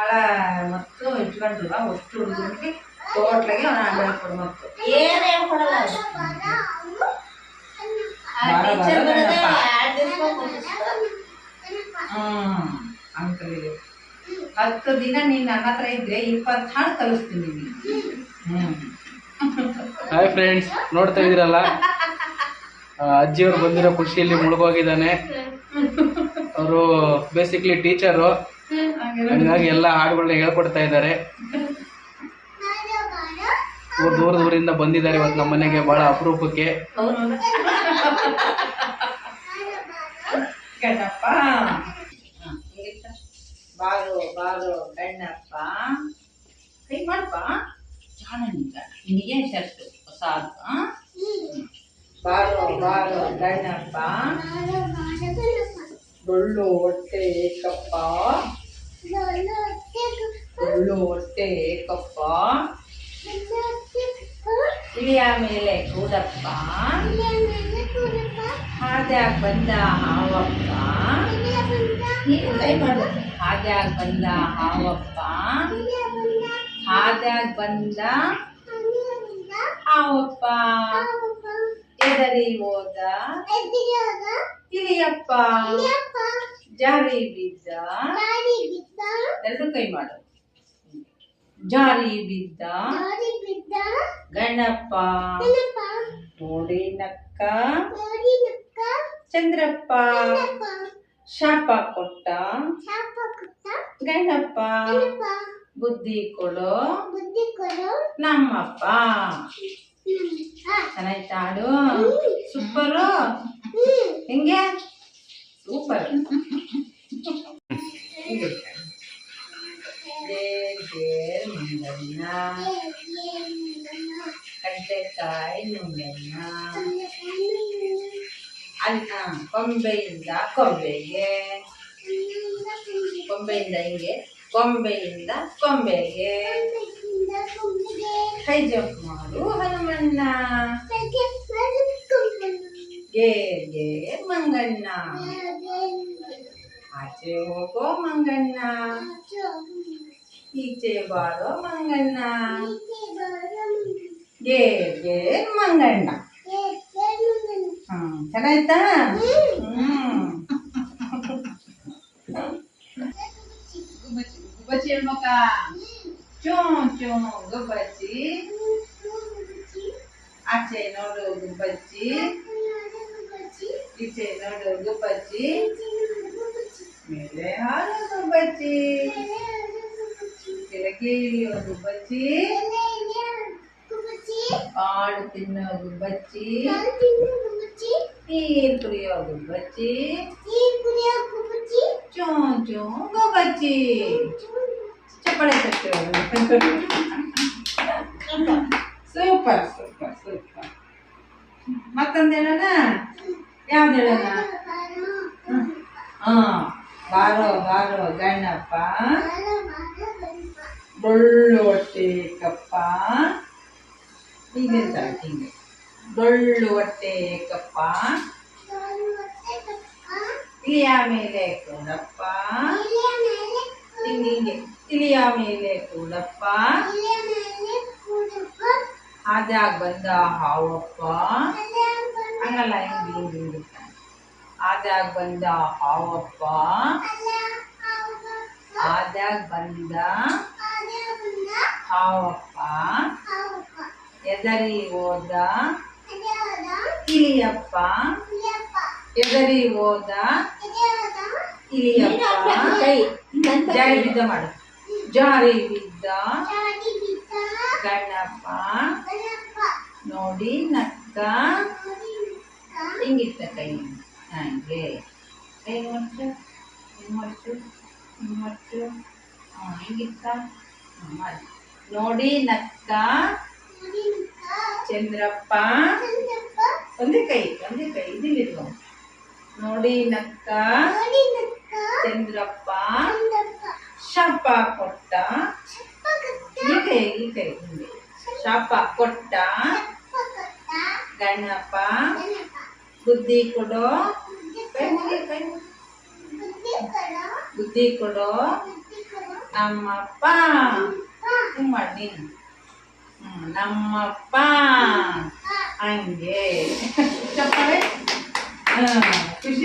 ಭಾಳ ಮತ್ತು ಇಟ್ಕೊಂಡಿಲ್ಲ ಅಷ್ಟು ಹುಡುಗರಿಗೆ ಟೋಟ್ಲಾಗಿ ಅವನ ಏನ್ ಹೇಳ್ಕೊಡಲ್ಲ ಹತ್ತು ದಿನ ನೀನು ನನ್ನ ಹತ್ರ ಇದ್ರೆ ಇಪ್ಪತ್ತು ಹಾಡು ಕಲಿಸ್ತೀನಿ ಹಾಯ್ ಫ್ರೆಂಡ್ಸ್ ನೋಡ್ತಾ ಇದ್ದೀರಲ್ಲ? ಅಜ್ಜಿಯವ್ರು ಬಂದಿರೋ ಖುಷಿಯಲ್ಲಿ ಮುಳುಗೋಗಿದ್ದಾನೆ. ಅವರು ಬೇಸಿಕ್ಲಿ ಟೀಚರು ಹಂಗಾಗಿ ಎಲ್ಲ ಹಾಡುಗಳನ್ನ ಹೇಳ್ಕೊಡ್ತಾ ಇದ್ದಾರೆ. ದೂರ ದೂರದಿಂದ ಬಂದಿದ್ದಾರೆ ಇವತ್ತು ನಮ್ಮ ಮನೆಗೆ ಬಹಳ ಅಪರೂಪಕ್ಕೆ. ಬಾರು ಬಾರು ಗಣ್ಣಪ್ಪ ಕೈ ಮಾಡಪ್ಪ ಜಾಣ ನಿಂಗ ನಿನಗೆ ಶರ್ಟು ಹೊಸ ಬಾರು ಬಾರು ಗಣ್ಣಪ್ಪ ಡೊಳ್ಳು ಹೊಟ್ಟೆ ಕಪ್ಪ. ಡೊಳ್ಳು ಹೊಟ್ಟೆ ಕಪ್ಪ ಇಳಿಯ ಮೇಲೆ ಕೂಡಪ್ಪ ಹಾದ್ಯಾಗ ಬಂದ ಹಾವಪ್ಪ ನೀನು ಕೈ ಮಾಡು ಹಾದ್ಯಾಗ ಬಂದ ಹಾವಪ್ಪ ಹಾದ್ಯಾಗ ಬಂದ ಹಾವಪ್ಪ ಎದರಿ ಹೋದ ಇಳಿಯಪ್ಪ ಜಾರಿ ಬಿದ್ದ ಎರಡು ಕೈ ಮಾಡು. ಜಾರಿ ಬಿದ್ದ ಗಣಪ ನೋಡಿ ನಕ್ಕ ಚಂದ್ರಪ್ಪ. ಶಾಪ ಕೊಟ್ಟ. ಗಣಪ್ಪ ಬುದ್ಧಿ ಕೊಡು. ಬುದ್ಧಿ ಕೊಡು. ನಮ್ಮಪ್ಪ. ನಮ್ಮ ಚೆನ್ನಾಯ್ತಾ ಹಾಡು. ಸೂಪರು. ಹೆಂಗೆ? ಸೂಪರ್. ಗೇರ್ ಗೇರ್ ಮಂಗಣ್ಣ ಕಡ್ಲೆಕಾಯಿ ನುಂಗಣ್ಣ ಅನ್ನ ಕೊಂಬೆಯಿಂದ ಕೊಂಬೆಗೆ ಕೊಂಬೆಯಿಂದ ಹಿಂಗೆ ಕೊಂಬೆಯಿಂದ ಕೊಂಬೆಗೆ ಕೈ ಜಂಪ್ ಮಾಡು ಹನುಮಣ್ಣ ಗೇರ್ ಗೇರ್ ಮಂಗಣ್ಣ ಆಚೆ ಹೋಗೋ ಮಂಗಣ್ಣ ಈಚೆ ಬಾರೋ ಮಂಗಣ್ಣ ಗೇರ್ ಗೇರ್ ಮಂಗಣ್ಣ ಹ್ಮ್ ಚೆನ್ನಾಯ್ತಾ ಹ್ಮ್ ಗುಬ್ಬಚ್ಚಿ ಹೇಳ್ಬೇಕ ಚೂ ಚೂ ಗುಬ್ಬಚ್ಚಿ ಆಚೆ ನೋಡು ಗುಬ್ಬಚ್ಚಿ ಈಚೆ ನೋಡು ಗುಬ್ಬಚ್ಚಿ ಮೇಲೆ ಹಾಲು ಗುಬ್ಬಚ್ಚಿ ಕೆಳಗೆ ಇಳಿಯೋ ಗುಬ್ಬಚ್ಚಿ ಕಾಡು ತಿನ್ನೋ ಗುಬ್ಬಚ್ಚಿ ನೀರ್ ಕುಡಿಯೋ ಗುಬ್ಬಚ್ಚಿ ಚೂ ಚೂ ಗುಬ್ಬಚ್ಚಿ ಚಪ್ಪಳೆ ತಟ್ಟೆ ಸೂಪರ್ ಸೂಪರ್ ಸೂಪರ್ ಮತ್ತೊಂದು ಹೇಳೋಣ ಯಾವ್ದು ಹೇಳೋಣ ಹಾ ಬಾರೋ ಬಾರೋ ಗಣ್ಣಪ್ಪ ಡೊಳ್ಳು ಹೊಟ್ಟೆ ಕಪ್ಪ. ಹೀಗೆ ಹಿಂಗೆ. ಡೊಳ್ಳು ಹೊಟ್ಟೆ ಕಪ್ಪ. ತಿಳಿಯ ಮೇಲೆ ಕೂಡಪ್ಪ ಹಿಂಗೆ. ಇಳಿಯ ಮೇಲೆ ಕೂಡಪ್ಪ ಆದಾಗ ಬಂದ ಹಾವಪ್ಪ. ಹಂಗಲ್ಲ, ಹಿಂಗೆ ಹಿಂಗೆ ಹಿಂಗೆ ಆದಾಗ ಬಂದ ಹಾವಪ್ಪ. ಆದಾಗ ಬಂದ ಹಾವಪ್ಪ. ಎದರಿ ಹೋದ? ಇಲಿಯಪ್ಪ. ಎದರಿ ಹೋದ? ಇಲಿಯಪ್ಪ. ಜಾರಿ ಬಿದ್ದ ಮಾಡು. ಜಾರಿ ಬಿದ್ದ? ಗಣ್ಣಪ್ಪ. ನೋಡಿ ನಕ್ಕ. ಹಿಂಗಿತ್ತ ಕೈ. ಹಾಗೆ. ಕೈ ಹಿಂಗ್ ಮಡ್ಚು ಹಿಂಗ್ ಹಾಂ, ಹಿಂಗಿತ್ತ? ಮಾಡಿ. ನೋಡಿ, ನಕ್ಕ, ಚಂದ್ರಪ್ಪ, ಒಂದೇ ಕೈ ಒಂದೇ ಕೈ ಇದಿಲ್ಲಿರುವ ನೋಡಿ, ನಕ್ಕ, ಚಂದ್ರಪ್ಪ, ಶಾಪ ಕೊಟ್ಟ, ಈ ಕೈ ಈ ಕೈ ಶಾಪ ಕೊಟ್ಟ, ಗಣಪ, ಬುದ್ಧಿ ಕೊಡೋ ಕೈ ಕೈ. ಬುದ್ಧಿ ಕೊಡೋ ನಮ್ಮಪ್ಪ ಹಿಂಗ್ ಮಾಡಿ ನೀನು ನಮ್ಮಪ್ಪ ಹಂಗೆ. ಖುಷಿ